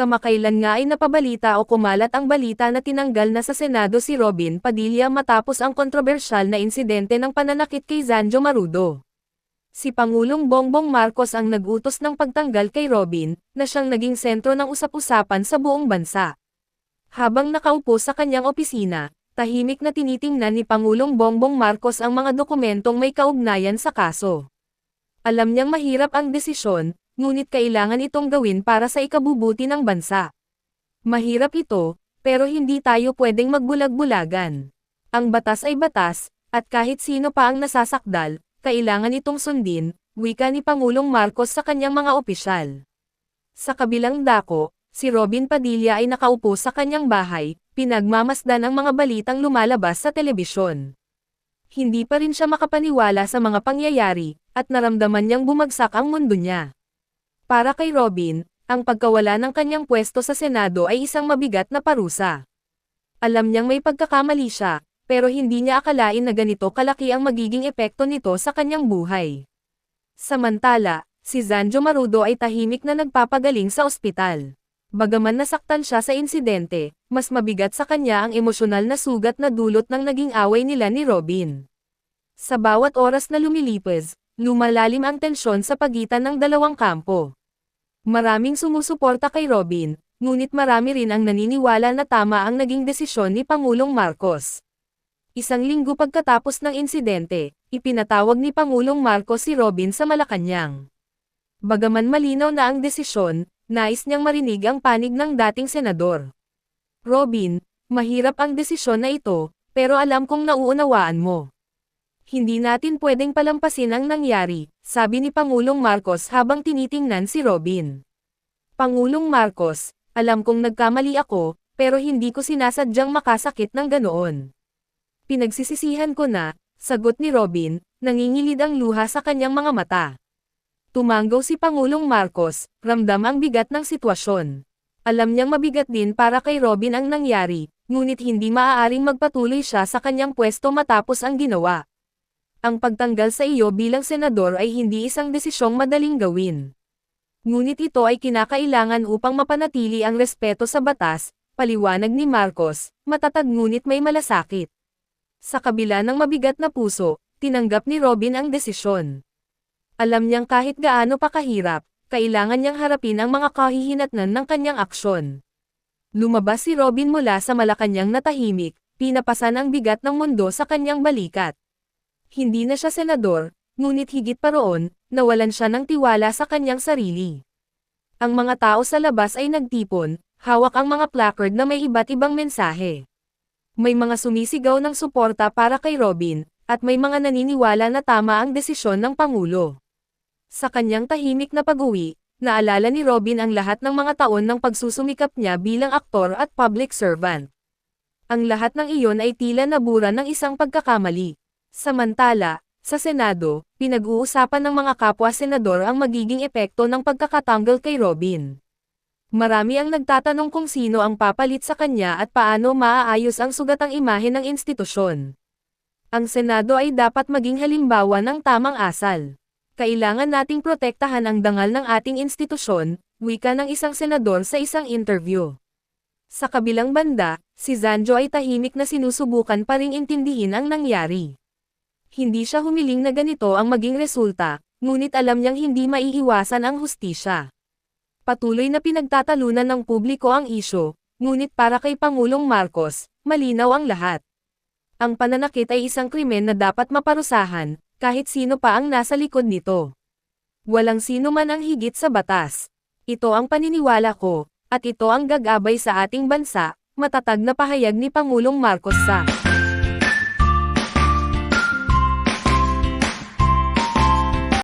Kamakailan nga ay napabalita o kumalat ang balita na tinanggal na sa Senado si Robin Padilla matapos ang kontrobersyal na insidente ng pananakit kay Zanjo Marudo. Si Pangulong Bongbong Marcos ang nagutos ng pagtanggal kay Robin, na siyang naging sentro ng usap-usapan sa buong bansa. Habang nakaupo sa kanyang opisina, tahimik na tinitingnan ni Pangulong Bongbong Marcos ang mga dokumentong may kaugnayan sa kaso. Alam niyang mahirap ang desisyon, ngunit kailangan itong gawin para sa ikabubuti ng bansa. Mahirap ito, pero hindi tayo pwedeng magbulag-bulagan. Ang batas ay batas, at kahit sino pa ang nasasakdal, kailangan itong sundin, wika ni Pangulong Marcos sa kanyang mga opisyal. Sa kabilang dako, si Robin Padilla ay nakaupo sa kanyang bahay, pinagmamasdan ang mga balitang lumalabas sa telebisyon. Hindi pa rin siya makapaniwala sa mga pangyayari, at naramdaman niyang bumagsak ang mundo niya. Para kay Robin, ang pagkawala ng kanyang pwesto sa Senado ay isang mabigat na parusa. Alam niyang may pagkakamali siya, pero hindi niya akalain na ganito kalaki ang magiging epekto nito sa kanyang buhay. Samantala, si Zanjo Marudo ay tahimik na nagpapagaling sa ospital. Bagaman nasaktan siya sa insidente, mas mabigat sa kanya ang emosyonal na sugat na dulot ng naging away nila ni Robin. Sa bawat oras na lumilipas, lumalalim ang tensyon sa pagitan ng dalawang kampo. Maraming sumusuporta kay Robin, ngunit marami rin ang naniniwala na tama ang naging desisyon ni Pangulong Marcos. Isang linggo pagkatapos ng insidente, ipinatawag ni Pangulong Marcos si Robin sa Malacanang. Bagaman malinaw na ang desisyon, nais niyang marinig ang panig ng dating senador. Robin, mahirap ang desisyon na ito, pero alam kong nauunawaan mo. Hindi natin pwedeng palampasin ang nangyari, sabi ni Pangulong Marcos habang tinitingnan si Robin. Pangulong Marcos, alam kong nagkamali ako, pero hindi ko sinasadyang makasakit ng ganoon. Pinagsisisihan ko na, sagot ni Robin, nangingilid ang luha sa kanyang mga mata. Tumanggaw si Pangulong Marcos, ramdam ang bigat ng sitwasyon. Alam niyang mabigat din para kay Robin ang nangyari, ngunit hindi maaaring magpatuloy siya sa kanyang pwesto matapos ang ginawa. Ang pagtanggal sa iyo bilang senador ay hindi isang desisyong madaling gawin. Ngunit ito ay kinakailangan upang mapanatili ang respeto sa batas, paliwanag ni Marcos, matatag ngunit may malasakit. Sa kabila ng mabigat na puso, tinanggap ni Robin ang desisyon. Alam niyang kahit gaano pa kahirap, kailangan niyang harapin ang mga kahihinatnan ng kanyang aksyon. Lumabas si Robin mula sa Malacanang na tahimik, pinapasan ang bigat ng mundo sa kanyang balikat. Hindi na siya senador, ngunit higit pa roon, nawalan siya ng tiwala sa kanyang sarili. Ang mga tao sa labas ay nagtipon, hawak ang mga placard na may iba't ibang mensahe. May mga sumisigaw ng suporta para kay Robin, at may mga naniniwala na tama ang desisyon ng Pangulo. Sa kanyang tahimik na pag-uwi, naalala ni Robin ang lahat ng mga taon ng pagsusumikap niya bilang aktor at public servant. Ang lahat ng iyon ay tila nabura ng isang pagkakamali. Samantala, sa Senado, pinag-uusapan ng mga kapwa-senador ang magiging epekto ng pagkakatanggal kay Robin. Marami ang nagtatanong kung sino ang papalit sa kanya at paano maaayos ang sugatang imahe ng institusyon. Ang Senado ay dapat maging halimbawa ng tamang asal. Kailangan nating protektahan ang dangal ng ating institusyon, wika ng isang senador sa isang interview. Sa kabilang banda, si Zanjo ay tahimik na sinusubukan pa ring intindihin ang nangyari. Hindi siya humiling na ganito ang maging resulta, ngunit alam niyang hindi maiiwasan ang hustisya. Patuloy na pinagtatalunan ng publiko ang isyo, ngunit para kay Pangulong Marcos, malinaw ang lahat. Ang pananakit ay isang krimen na dapat maparusahan, kahit sino pa ang nasa likod nito. Walang sino man ang higit sa batas. Ito ang paniniwala ko, at ito ang gagabay sa ating bansa, matatag na pahayag ni Pangulong Marcos sa